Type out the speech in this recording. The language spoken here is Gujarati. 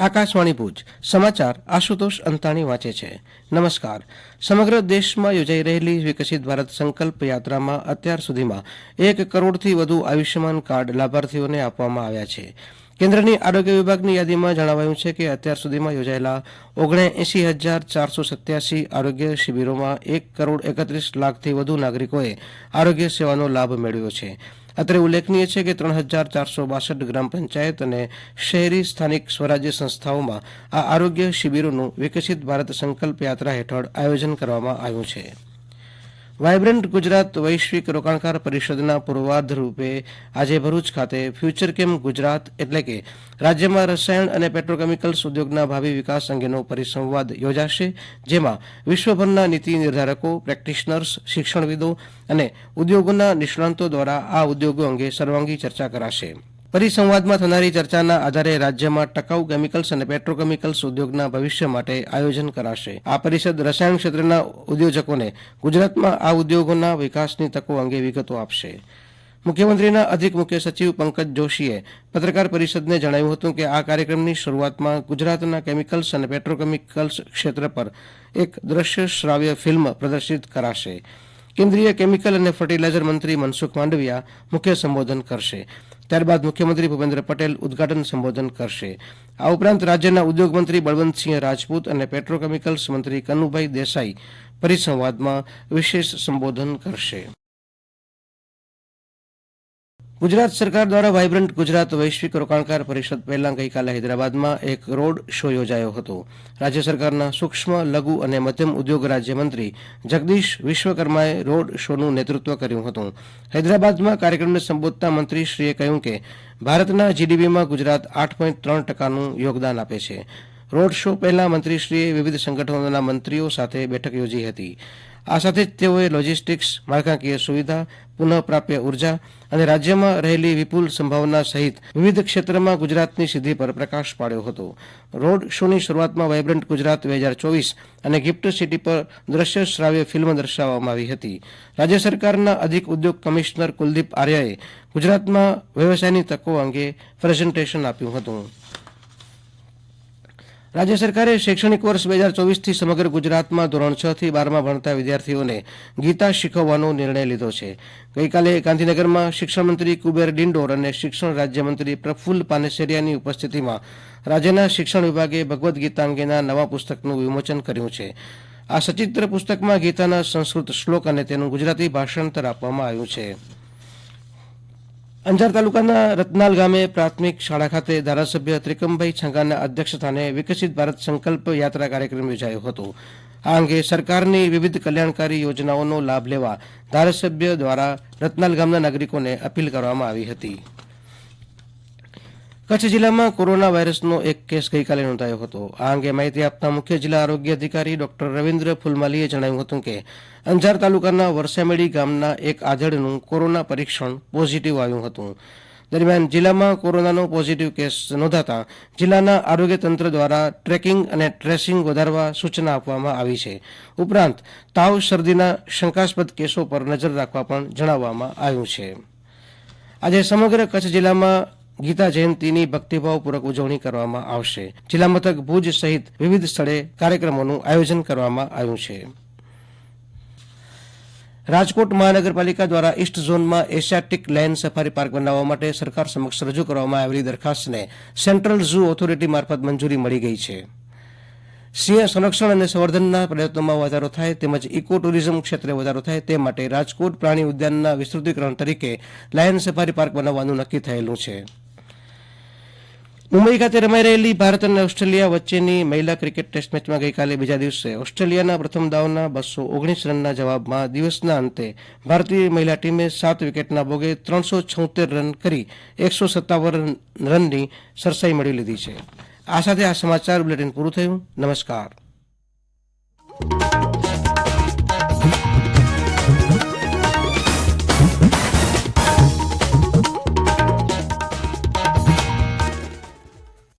આકાશવાણી ભુજ, સમાચાર આશુતોષ અંતાણી વાંચે છે. નમસ્કાર. સમગ્ર દેશમાં યોજાઈ રહેલી વિકસિત ભારત સંકલ્પ યાત્રામાં અત્યાર સુધીમાં એક કરોડથી વધુ આયુષ્યમાન કાર્ડ લાભાર્થીઓને આપવામાં આવ્યા છે. કેન્દ્રની આરોગ્ય વિભાગની યાદીમાં જણાવાયું છે કે અત્યાર સુધીમાં યોજાયેલા ઓગણએંસી હજાર ચારસો સત્યાસી આરોગ્ય શિબિરોમાં એક કરોડ એકત્રીસ લાખથી વધુ નાગરિકોએ આરોગ્ય સેવાનો લાભ મેળવ્યો છે. અત્રે ઉલ્લેખનીય છે કે ત્રણ હજાર ચારસો બાસઠ ગ્રામ પંચાયત અને શહેરી સ્થાનિક સ્વરાજ્ય સંસ્થાઓમાં આ આરોગ્ય શિબિરોનું વિકસિત ભારત સંકલ્પ યાત્રા હેઠળ આયોજન કરવામાં આવ્યું છે. વાયબ્રન્ટ ગુજરાત વૈશ્વિક રોકાણકાર પરિષદના પૂર્વાર્ધ રૂપે આજે ભરૂચ ખાતે ફ્યુચર કેમ ગુજરાત એટલે કે રાજ્યમાં રસાયણ અને પેટ્રોકેમિકલ્સ ઉદ્યોગના ભાવિ વિકાસ અંગેનો પરિસંવાદ યોજાશે, જેમાં વિશ્વભરના નીતિ નિર્ધારકો, પ્રેક્ટિશનર્સ, શિક્ષણવિદો અને ઉદ્યોગોના નિષ્ણાંતો દ્વારા આ ઉદ્યોગો અંગે સર્વાંગી ચર્ચા કરાશે. પરિસંવાદમાં થનારી ચર્ચાના આધારે રાજ્યમાં ટકાઉ કેમિકલ્સ અને પેટ્રોકેમિકલ્સ ઉદ્યોગના ભવિષ્ય માટે આયોજન કરાશે. આ પરિષદ રસાયણ ક્ષેત્રના ઉદ્યોજકોને ગુજરાતમાં આ ઉદ્યોગોના વિકાસની તકો અંગે વિગતો આપશે. મુખ્યમંત્રીના અધિક મુખ્ય સચિવ પંકજ જોશીએ પત્રકાર પરિષદને જણાવ્યું હતું કે આ કાર્યક્રમની શરૂઆતમાં ગુજરાતના કેમિકલ્સ અને પેટ્રોકેમિકલ્સ ક્ષેત્ર પર એક દ્રશ્ય શ્રાવ્ય ફિલ્મ પ્રદર્શિત કરાશે. કેન્દ્રીય કેમિકલ અને ફર્ટિલાઇઝર મંત્રી મનસુખ માંડવિયા મુખ્ય સંબોધન કરશે. ત્યારબાદ મુખ્યમંત્રી ભૂપેન્દ્ર પટેલ ઉદઘાટન સંબોધન કરશે. આ ઉપરાંત રાજ્યના ઉદ્યોગમંત્રી બળવંતસિંહ રાજપૂત અને પેટ્રોકેમિકલ્સ મંત્રી કનુભાઈ દેસાઈ પરિસંવાદમાં વિશેષ સંબોધન કરશે. ગુજરાત સરકાર દ્વારા વાયબ્રન્ટ ગુજરાત વૈશ્વિક રોકાણકાર પરિષદ પહેલા ગઈકાલે હૈદરાબાદમાં એક રોડ શો યોજાયો હતો. રાજ્ય સરકારના સૂક્ષ્મ, લઘુ અને મધ્યમ ઉદ્યોગ રાજ્યમંત્રી જગદીશ વિશ્વકર્માએ રોડ શોનું નેતૃત્વ કર્યું હતું. હૈદરાબાદમાં કાર્યક્રમને સંબોધતા મંત્રીશ્રીએ કહ્યું કે, ભારતના જીડીપીમાં ગુજરાત આઠ પોઈન્ટ ત્રણ ટકાનું યોગદાન આપે છે. રોડ શો પહેલા મંત્રીશ્રીએ વિવિધ સંગઠનોના મંત્રીઓ સાથે બેઠક યોજી હતી. આ સાથે જ તેઓએ લોજિસ્ટિક્સ, માળખાકીય સુવિધા, પુનઃપ્રાપ્ય ઊર્જા અને રાજ્યમાં રહેલી વિપુલ સંભાવના સહિત વિવિધ ક્ષેત્રમાં ગુજરાતની સિદ્ધિ પર પ્રકાશ પાડ્યો હતો. રોડ શોની શરૂઆતમાં વાયબ્રન્ટ ગુજરાત બે હજાર ચોવીસ અને ગિફ્ટ સિટી પર દ્રશ્ય શ્રાવ્ય ફિલ્મ દર્શાવવામાં આવી હતી. રાજ્ય સરકારના અધિક ઉદ્યોગ કમિશનર કુલદીપ આર્યાએ ગુજરાતમાં વ્યવસાયની તકો અંગે પ્રેઝન્ટેશન આપ્યું હતું. રાજ્ય સરકારે શૈક્ષણિક વર્ષ બે હજાર ચોવીસથી સમગ્ર ગુજરાતમાં ધોરણ છ થી બારમાં ભણતા વિદ્યાર્થીઓને ગીતા શીખવવાનો નિર્ણય લીધો છે. ગઈકાલે ગાંધીનગરમાં શિક્ષણમંત્રી કુબેર ડિંડોર અને શિક્ષણ રાજ્યમંત્રી પ્રફુલ્લ પાનેસરિયાની ઉપસ્થિતિમાં રાજ્યના શિક્ષણ વિભાગે ભગવદ્ ગીતા અંગેના નવા પુસ્તકનું વિમોચન કર્યું છે. આ સચિત્ર પુસ્તકમાં ગીતાના સંસ્કૃત શ્લોક અને તેનું ગુજરાતી ભાષાંતર આપવામાં આવ્યું છે. અંજાર તાલુકાના રતનાલ ગામે પ્રાથમિક શાળા ખાતે ધારાસભ્ય ત્રિકમભાઈ છંગાના અધ્યક્ષસ્થાને વિકસિત ભારત સંકલ્પ યાત્રા કાર્યક્રમ યોજાયો હતો. આ અંગે સરકારની વિવિધ કલ્યાણકારી યોજનાઓનો લાભ લેવા ધારાસભ્ય દ્વારા રતનાલ ગામના નાગરિકોને અપીલ કરવામાં આવી હતી. કચ્છ જિલ્લામાં કોરોના વાયરસનો એક કેસ ગઈકાલે નોંધાયો હતો. આ અંગે માહિતી આપતા મુખ્ય જિલ્લા આરોગ્ય અધિકારી ડોક્ટર રવિન્દ્ર ફુલમાલીએ જણાવ્યું હતું કે, અંજાર તાલુકાના વરસામેડી ગામના એક આધેડનું કોરોના પરીક્ષણ પોઝિટિવ આવ્યું હતું. દરમિયાન જિલ્લામાં કોરોનાનો પોઝિટિવ કેસ નોંધાતા જિલ્લાના આરોગ્ય તંત્ર દ્વારા ટ્રેકિંગ અને ટ્રેસિંગ વધારવા સૂચના આપવામાં આવી છે. ઉપરાંત, તાવ, શરદીના શંકાસ્પદ કેસો પર નજર રાખવા પણ જણાવવામાં આવ્યું છે. આજે સમગ્ર કચ્છ જિલ્લામાં ગીતા જયંતિની ભક્તિભાવપૂર્વક ઉજવણી કરવામાં આવશે. જિલ્લા મથક ભુજ સહિત વિવિધ સ્થળે કાર્યક્રમોનું આયોજન કરવામાં આવ્યું છે. રાજકોટ મહાનગરપાલિકા દ્વારા ઇસ્ટ ઝોનમાં એશિયાટિક લાયન સફારી પાર્ક બનાવવા માટે સરકાર સમક્ષ રજૂ કરવામાં આવેલી દરખાસ્તને સેન્ટ્રલ ઝૂ ઓથોરિટી મારફત મંજૂરી મળી ગઈ છે. સિંહ સંરક્ષણ અને સંવર્ધનના પ્રયત્નોમાં વધારો થાય તેમજ ઇકો ટુરિઝમ ક્ષેત્રે વધારો થાય તે માટે રાજકોટ પ્રાણી ઉદ્યાનના વિસ્તૃતિકરણ તરીકે લાયન સફારી પાર્ક બનાવવાનું નક્કી થયેલું છે. મુંબઈ ખાતે રમાઈ રહેલી ભારત અને ઓસ્ટ્રેલિયા વચ્ચેની મહિલા ક્રિકેટ ટેસ્ટ મેચમાં ગઈકાલે બીજા દિવસે ઓસ્ટ્રેલિયાના પ્રથમ દાવના બસો ઓગણીસ રનના જવાબમાં દિવસના અંતે ભારતીય મહિલા ટીમે સાત વિકેટના ભોગે ત્રણસો છોતેર રન કરી એકસો સત્તાવન રનની સરસાઈ મળી લીધી છે. આ સાથે આ સમાચાર બુલેટિન પૂરું થયું. નમસ્કાર.